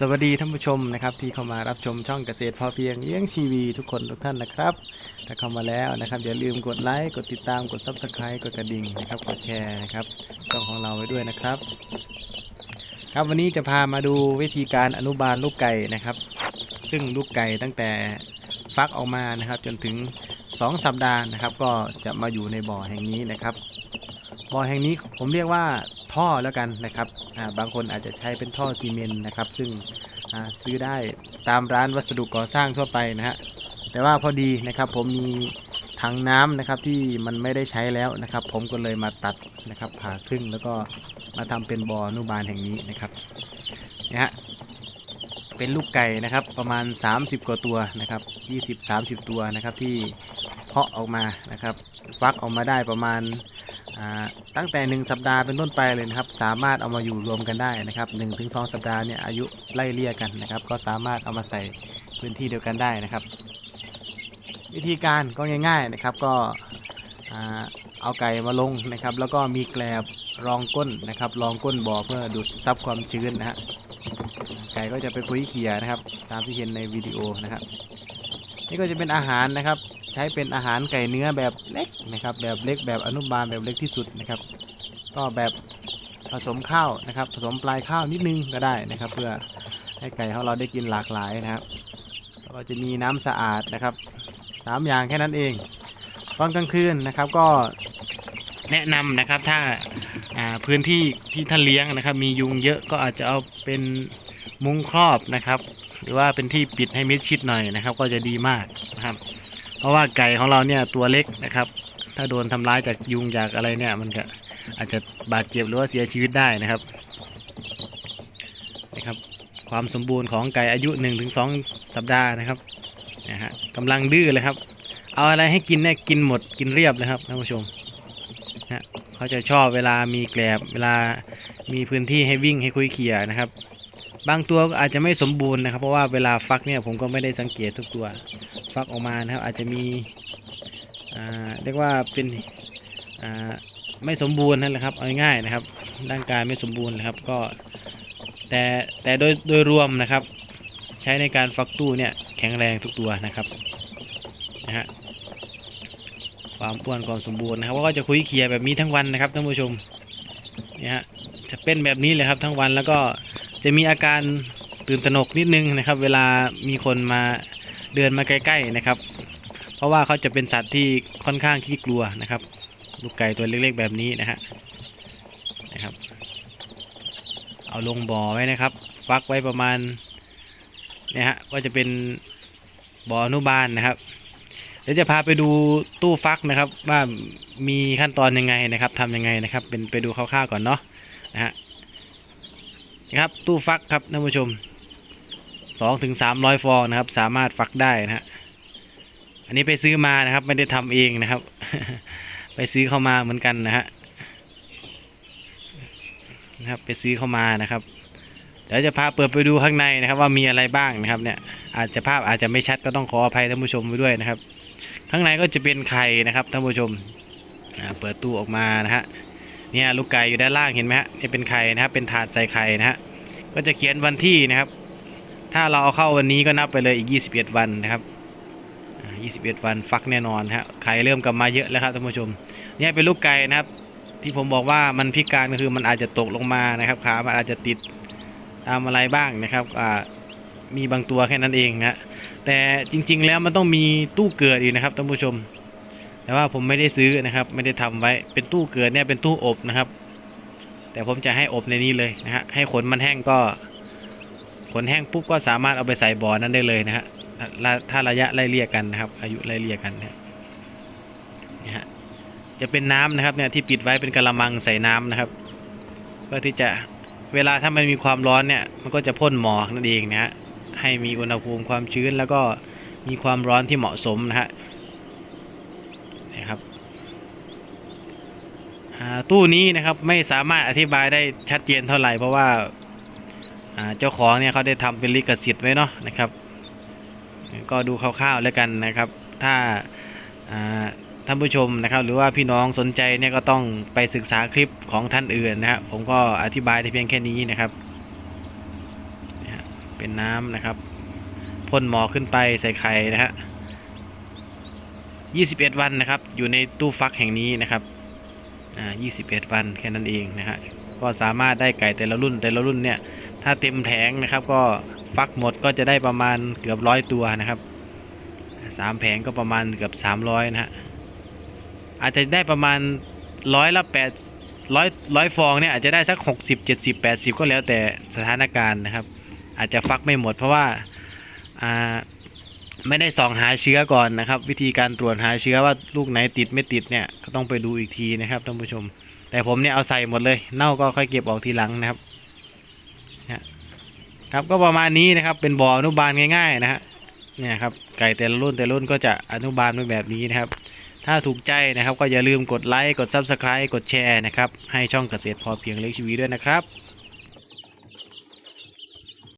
สวัสดีท่านผู้ชมนะครับที่เข้ามารับชมช่องเกษตรพอเพียงเลี้ยงชีวีทุกคนทุกท่านนะครับ ถ้าเข้ามาแล้วนะครับอย่าลืมกดไลค์กดติดตามกด Subscribe กดกระดิ่งนะครับกดแชร์นะครับช่องของเราไว้ด้วยนะครับ ครับวันนี้จะพามาดูวิธีการอนุบาลลูกไก่นะครับ ซึ่งลูกไก่ตั้งแต่ฟักออกมานะครับ จนถึง 2 สัปดาห์นะครับ ก็จะมาอยู่ในบ่อแห่งนี้นะครับบ่อแห่งนี้ผมเรียกว่า ท่อแล้วกันนะครับบางคนอาจจะใช้เป็นท่อซีเมนต์นะครับ ซึ่งซื้อได้ตามร้านวัสดุก่อสร้างทั่วไปนะฮะแต่ว่าพอดีนะครับผมมีถังน้ำนะครับที่มันไม่ได้ใช้แล้วนะครับ ผมก็เลยมาตัดนะครับผ่าครึ่งแล้วก็มาทำเป็นบ่อนุบาลแห่งนี้นะครับนะฮะเป็นลูกไก่นะครับประมาณ 30 กว่าตัวนะครับ 20-30 ตัวนะครับที่เพาะออกมานะครับ ฟักออกมาได้ประมาณ ตั้งแต่ 1 สัปดาห์เป็นต้นไปเลยนะครับ สามารถเอามาอยู่รวมกันได้นะครับ1ถึง2สัปดาห์เนี่ยอายุไล่เลี่ยกันนะครับ ก็สามารถเอามาใส่พื้นที่เดียวกันได้นะครับ วิธีการก็ง่าย ๆนะครับก็เอาไก่มาลงนะครับ แล้วก็มีแกลบรองก้นนะครับ รองก้นบ่อเพื่อดูดซับความชื้นนะฮะไก่ก็จะไปคุยเขียนะครับ ตามที่เห็นในวิดีโอนะครับ นี่ก็จะเป็นอาหารนะครับ ใช้เป็นอาหารไก่เนื้อแบบเล็กนะครับแบบเล็กแบบอนุบาลแบบเล็กที่สุดนะครับ ก็แบบผสมข้าวนะครับ ผสมปลายข้าวนิดนึงก็ได้นะครับ เพื่อให้ไก่ของเราได้กินหลากหลายนะครับแล้วก็จะมีน้ำสะอาดนะครับสามอย่างแค่นั้นเอง ตอนกลางคืนนะครับก็แนะนำนะครับถ้าอ่าพื้นที่ที่ท่านเลี้ยงนะครับ มียุงเยอะก็อาจจะเอาเป็นมุ้งครอบนะครับ หรือว่าเป็นที่ปิดให้มิดชิดหน่อยนะครับ ก็จะดีมากนะครับ เพราะว่าไก่ของเราเนี่ยตัวเล็กนะครับ ถ้าโดนทำร้ายจากยุงจากอะไรเนี่ย มันก็อาจจะบาดเจ็บหรือว่าเสียชีวิตได้นะครับนะครับ ความสมบูรณ์ของไก่อายุ 1-2 สัปดาห์นะครับนะฮะกำลังดื้อเลยครับ เอาอะไรให้กินเนี่ยกินหมดกินเรียบเลยครับท่านผู้ชมนะเขาจะชอบเวลามีแกลบเวลามีพื้นที่ให้วิ่งให้คุยเขี่ยนะครับ บางตัวอาจจะไม่สมบูรณ์นะครับ เพราะว่าเวลาฟักเนี่ยผมก็ไม่ได้สังเกตทุกตัว ฟักออกมานะครับ อาจจะมีเรียกว่าเป็นไม่สมบูรณ์นั่นแหละครับเอาง่ายๆนะครับร่างกายไม่สมบูรณ์นะครับก็แต่แต่โดยโดยรวมนะครับ ใช้ในการฟักตู้เนี่ยแข็งแรงทุกตัวนะครับนะฮะความอ้วนความสมบูรณ์นะครับว่าก็จะคุยเคลียร์แบบนี้ทั้งวันนะครับท่านผู้ชมเนี่ยฮะจะเป็นแบบนี้เลยครับทั้งวันแล้วก็จะมีอาการตื่นตระหนกนิดนึงนะครับ เวลามีคนมา เดินมาใกล้ๆนะครับ เพราะว่าเขาจะเป็นสัตว์ที่ค่อนข้างขี้กลัวนะครับ ลูกไก่ตัวเล็กๆแบบนี้นะฮะนะครับ เอาลงบ่อไว้นะครับ ฟักไว้ประมาณเนี่ยฮะก็จะเป็นบ่ออนุบาลนะครับ เดี๋ยวจะพาไปดูตู้ฟักนะครับ ว่ามีขั้นตอนยังไงนะครับทำยังไงนะครับ เป็นไปดูคร่าวๆก่อนเนาะนะฮะนะครับตู้ฟักครับท่านผู้ชม สองถึงสามร้อยฟองนะครับ สามารถฟักได้นะฮะอันนี้ไปซื้อมานะครับ ไม่ได้ทำเองนะครับ ไปซื้อเข้ามาเหมือนกันนะฮะนะครับ ไปซื้อเข้ามานะครับ เดี๋ยวจะพาเปิดไปดูข้างในนะครับ ว่ามีอะไรบ้างนะครับ เนี่ย อาจจะภาพอาจจะไม่ชัดก็ต้องขออภัยท่านผู้ชมไว้ด้วยนะครับ ข้างในก็จะเป็นไข่นะครับท่านผู้ชมเปิดตู้ออกมานะฮะเนี่ยลูกไก่อยู่ด้านล่างเห็นไหมฮะนี่เป็นไข่นะครับ เป็นถาดใส่ไข่นะฮะก็จะเขียนวันที่นะครับ ถ้าเราเอาเข้าวันนี้ก็นับไปเลยอีก 21 วันนะครับ21 วันฟักแน่นอนฮะไข่เริ่มกลับมาเยอะแล้วครับท่านผู้ชมเนี่ยเป็นลูกไก่นะครับ ที่ผมบอกว่ามันพิการก็คือมันอาจจะตกลงมานะครับขามันอาจจะติดตามอะไรบ้างนะครับอ่ามีบางตัวแค่นั้นเองนะแต่จริง ๆ แล้วมันต้องมีตู้เกิดอีกนะครับท่านผู้ชม แต่ว่าผมไม่ได้ซื้อนะครับ ไม่ได้ทำไว้เป็นตู้เกิดเนี่ยเป็นตู้อบนะครับ แต่ผมจะให้อบในนี้เลยนะฮะให้ขนมันแห้งก็ ขนแห้งปุ๊บก็สามารถเอาไปใส่บ่อนั้นได้เลยนะฮะถ้าระยะไล่เลี่ยกันนะครับ อายุไล่เลี่ยกันนะนี่ฮะจะเป็นน้ำนะครับเนี่ยที่ปิดไว้เป็นกระมังใส่น้ำนะครับเพื่อที่จะเวลาถ้ามันมีความร้อนเนี่ยมันก็จะพ่นหมอกนั่นเองนะฮะให้มีอุณหภูมิความชื้นแล้วก็มีความร้อนที่เหมาะสมนะฮะนะครับตู้นี้นะครับไม่สามารถอธิบายได้ชัดเจนเท่าไหร่เพราะว่า เจ้าของเนี่ยเขาได้ทำเป็นลิขสิทธิ์ไว้เนาะนะครับ ก็ดูคร่าวๆแล้วกันนะครับ ถ้าท่านผู้ชมนะครับ หรือว่าพี่น้องสนใจเนี่ยก็ต้องไปศึกษาคลิปของท่านอื่นนะฮะผมก็อธิบายได้เพียงแค่นี้นะครับ เป็นน้ำนะครับพ่นหมอกขึ้นไปใส่ไข่นะฮะ21 วันนะครับ อยู่ในตู้ฟักแห่งนี้นะครับอ่า21 วันแค่นั้นเองนะฮะก็สามารถได้ไก่แต่ละรุ่นแต่ละรุ่นเนี่ย ถ้าเต็มแผงนะครับ ก็ฟักหมดก็จะได้ประมาณเกือบร้อยตัวนะครับสามแผงก็ประมาณเกือบ300นะฮะอาจจะได้ประมาณร้อยละแปดร้อยร้อยฟองเนี่ยอาจจะได้สัก60 70 80ก็แล้วแต่สถานการณ์นะครับ อาจจะฟักไม่หมดเพราะว่าอ่าไม่ได้ส่องหาเชื้อก่อนนะครับ วิธีการตรวจหาเชื้อว่าลูกไหนติดไม่ติดเนี่ยก็ต้องไปดูอีกทีนะครับท่านผู้ชม แต่ผมเนี่ยเอาใส่หมดเลย เน่าก็ค่อยเก็บออกทีหลังนะครับ ครับก็ประมาณนี้นะครับ เป็นบ่ออนุบาลง่ายๆนะฮะเนี่ยครับไก่แต่ละรุ่นแต่ละรุ่นก็จะอนุบาลไว้แบบนี้นะครับ ถ้าถูกใจนะครับ ก็อย่าลืมกดไลค์กด Subscribe กดแชร์นะครับให้ช่องเกษตรพอเพียงเลี้ยงชีวิตด้วยนะครับ